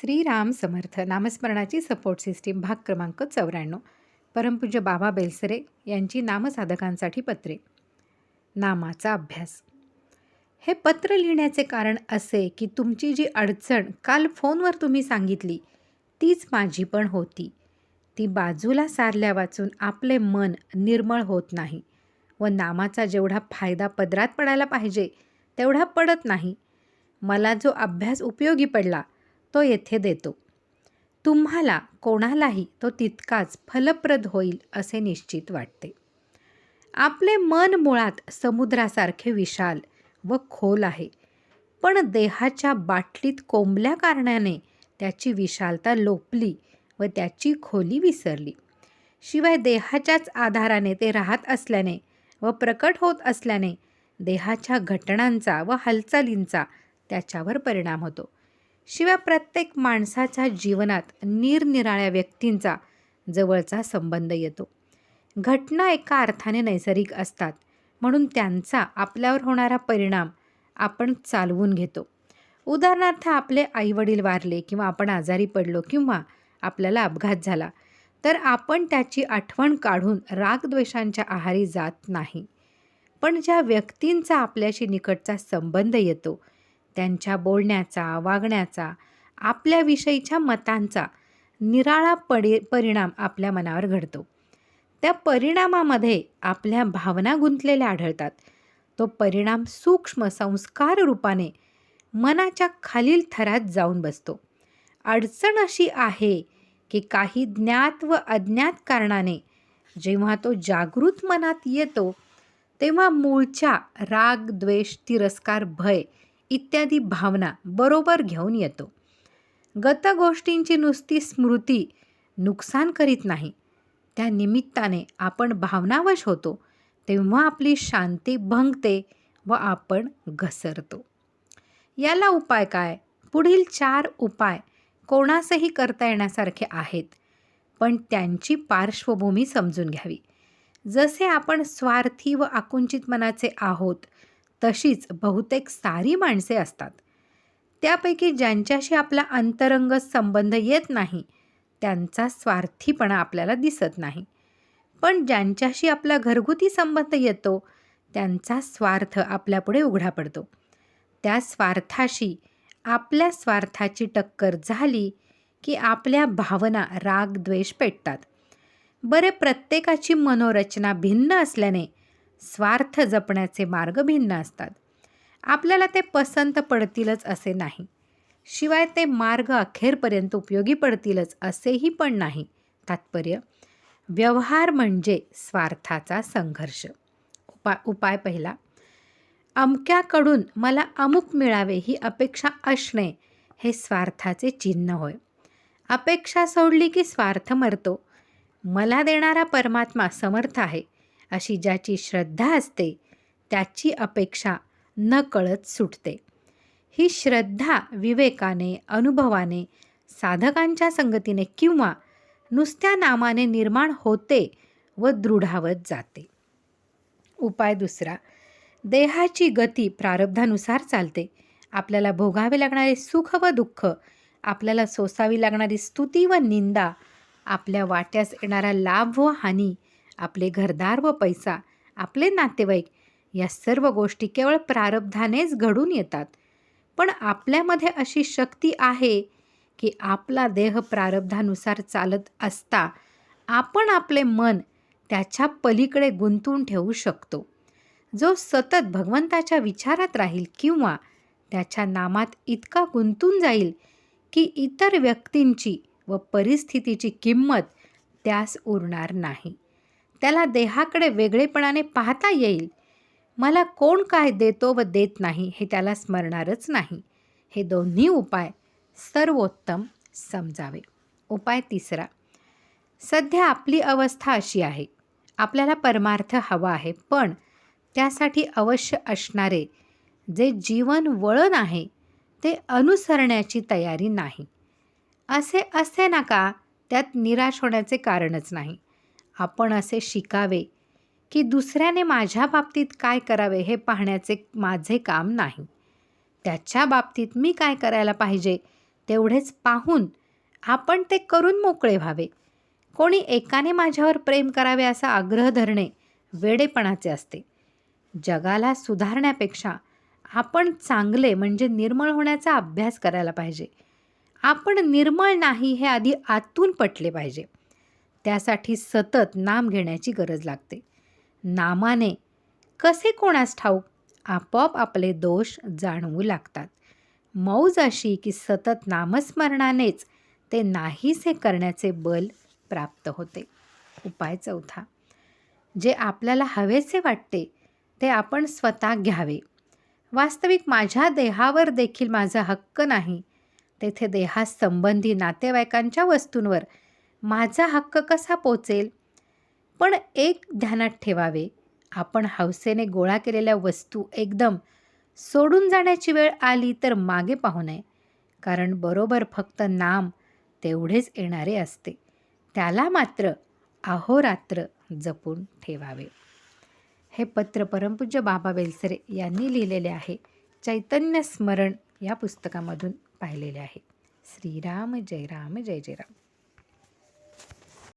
श्रीराम समर्थ नामस्मरणाची support system भाग क्रमांक चौऱ्याण्णव. परमपूज्य बाबा बेलसरे यांची नामसाधकांसाठी पत्रे. नामाचा अभ्यास. हे पत्र लिहिण्याचे कारण असे की तुमची जी अडचण काल फोनवर तुम्ही सांगितली तीच माझी पण होती. ती बाजूला सारल्या वाचून आपले मन निर्मळ होत नाही व नामाचा जेवढा फायदा पदरात पडायला पाहिजे तेवढा पडत नाही. मला जो अभ्यास उपयोगी पडला तो येथे देतो. तुम्हाला कोणालाही तो तितकाच फलप्रद होईल असे निश्चित वाटते. आपले मन मुळात समुद्रासारखे विशाल व खोल आहे. पण देहाच्या बाटलीत कोंबल्या कारणाने त्याची विशालता लोपली व त्याची खोली विसरली. शिवाय देहाच्याच आधाराने ते राहत असल्याने व प्रकट होत असल्याने देहाच्या घटनांचा व हालचालींचा त्याच्यावर परिणाम होतो. शिवाय प्रत्येक माणसाच्या जीवनात निरनिराळ्या व्यक्तींचा जवळचा संबंध येतो. घटना एका अर्थाने नैसर्गिक असतात म्हणून त्यांचा आपल्यावर होणारा परिणाम आपण चालवून घेतो. उदाहरणार्थ आपले आईवडील वारले किंवा आपण आजारी पडलो किंवा आपल्याला अपघात झाला तर आपण त्याची आठवण काढून रागद्वेषांच्या आहारी जात नाही. पण ज्या व्यक्तींचा आपल्याशी निकटचा संबंध येतो त्यांच्या बोलण्याचा वागण्याचा आपल्याविषयीच्या मतांचा निराळा पडे परिणाम आपल्या मनावर घडतो. त्या परिणामामध्ये आपल्या भावना गुंतलेल्या आढळतात. तो परिणाम सूक्ष्म संस्कार रूपाने मनाच्या खालील थरात जाऊन बसतो. अडचण अशी आहे की काही ज्ञात व अज्ञात कारणाने जेव्हा तो जागृत मनात येतो तेव्हा मूळच्या राग द्वेष तिरस्कार भय इत्यादी भावना बरोबर घेऊन येतो. गत गोष्टींची नुसती स्मृती नुकसान करीत नाही. त्या निमित्ताने आपण भावनावश होतो तेव्हा आपली शांती भंगते व आपण घसरतो. याला उपाय काय? पुढील चार उपाय कोणासही करता येण्यासारखे आहेत पण त्यांची पार्श्वभूमी समजून घ्यावी. जसे आपण स्वार्थी व आकुंचित मनाचे आहोत तशीच बहुतेक सारी माणसे असतात. त्यापैकी ज्यांच्याशी आपला अंतरंग संबंध येत नाही त्यांचा स्वार्थीपणा आपल्याला दिसत नाही. पण ज्यांच्याशी आपला घरगुती संबंध येतो त्यांचा स्वार्थ आपल्यापुढे उघडा पडतो. त्या स्वार्थाशी आपल्या स्वार्थाची टक्कर झाली की आपल्या भावना राग द्वेष पेटतात. बरे प्रत्येकाची मनोरचना भिन्न असल्याने स्वार्थ जपण्याचे मार्ग भिन्न असतात. आपल्याला ते पसंत पडतीलच असे नाही. शिवाय ते मार्ग अखेरपर्यंत उपयोगी पडतीलच असेही पण नाही. तात्पर्य व्यवहार म्हणजे स्वार्थाचा संघर्ष. उपा उपाय पहिला अमक्याकडून मला अमुक मिळावे ही अपेक्षा असणे हे स्वार्थाचे चिन्ह होय. अपेक्षा सोडली की स्वार्थ मरतो. मला देणारा परमात्मा समर्थ आहे. अशी ज्याची श्रद्धा असते त्याची अपेक्षा न कळत सुटते. ही श्रद्धा विवेकाने अनुभवाने साधकांच्या संगतीने किंवा नुसत्या नामाने निर्माण होते व दृढावत जाते. उपाय दुसरा देहाची गती प्रारब्धानुसार चालते. आपल्याला भोगावे लागणारे सुख व दुःख आपल्याला सोसावी लागणारी स्तुती व निंदा आपल्या वाट्यास येणारा लाभ व हानी आपले घरदार व पैसा आपले नातेवाईक या सर्व गोष्टी केवळ प्रारब्धानेच घडून येतात. पण आपल्यामध्ये अशी शक्ती आहे की आपला देह प्रारब्धानुसार चालत असता आपण आपले मन त्याच्या पलीकडे गुंतून ठेवू शकतो. जो सतत भगवंताच्या विचारात राहील किंवा त्याच्या नामात इतका गुंतून जाईल की इतर व्यक्तींची व परिस्थितीची किंमत त्यास उरणार नाही. त्याला देहाकडे वेगळेपणाने पाहता येईल. मला कोण काय देतो व देत नाही हे त्याला स्मरणारच नाही. हे दोन्ही उपाय सर्वोत्तम समजावे. उपाय तिसरा. सध्या आपली अवस्था अशी आहे. आपल्याला परमार्थ हवा आहे पण त्यासाठी अवश्य असणारे जे जीवन वळण आहे ते अनुसरण्याची तयारी नाही. असे असे नका त्यात निराश होण्याचे कारणच नाही. आपण असे शिकावे की दुसऱ्याने माझ्या बाबतीत काय करावे हे पाहण्याचे माझे काम नाही. त्याच्या बाबतीत मी काय करायला पाहिजे तेवढेच पाहून आपण ते करून मोकळे व्हावे. कोणी एकाने माझ्यावर प्रेम करावे असा आग्रह धरणे वेडेपणाचे असते. जगाला सुधारण्यापेक्षा आपण चांगले म्हणजे निर्मळ होण्याचा अभ्यास करायला पाहिजे. आपण निर्मळ नाही हे आधी आतून पटले पाहिजे. त्यासाठी सतत नाम घेण्याची गरज लागते. नामाने कसे कोणास ठाऊक आपोआप आपले दोष जाणवू लागतात. मौज अशी की सतत नामस्मरणानेच ते नाहीसे करण्याचे बल प्राप्त होते. उपाय चौथा. जे आपल्याला हवेसे वाटते ते आपण स्वतः घ्यावे. वास्तविक माझ्या देहावर देखील माझा हक्क नाही. तेथे देहासंबंधी नातेवाईकांच्या वस्तूंवर माझा हक्क कसा पोचेल? पण एक ध्यानात ठेवावे. आपण हौसेने गोळा केलेल्या वस्तू एकदम सोडून जाण्याची वेळ आली तर मागे पाहू नये. कारण बरोबर फक्त नाम तेवढेच येणारे असते. त्याला मात्र अहोरात्र जपून ठेवावे. हे पत्र परमपूज्य बाबा बेलसरे यांनी लिहिलेले आहे. चैतन्य स्मरण या पुस्तकामधून पाहिलेले आहे. श्रीराम जय राम जय जय राम.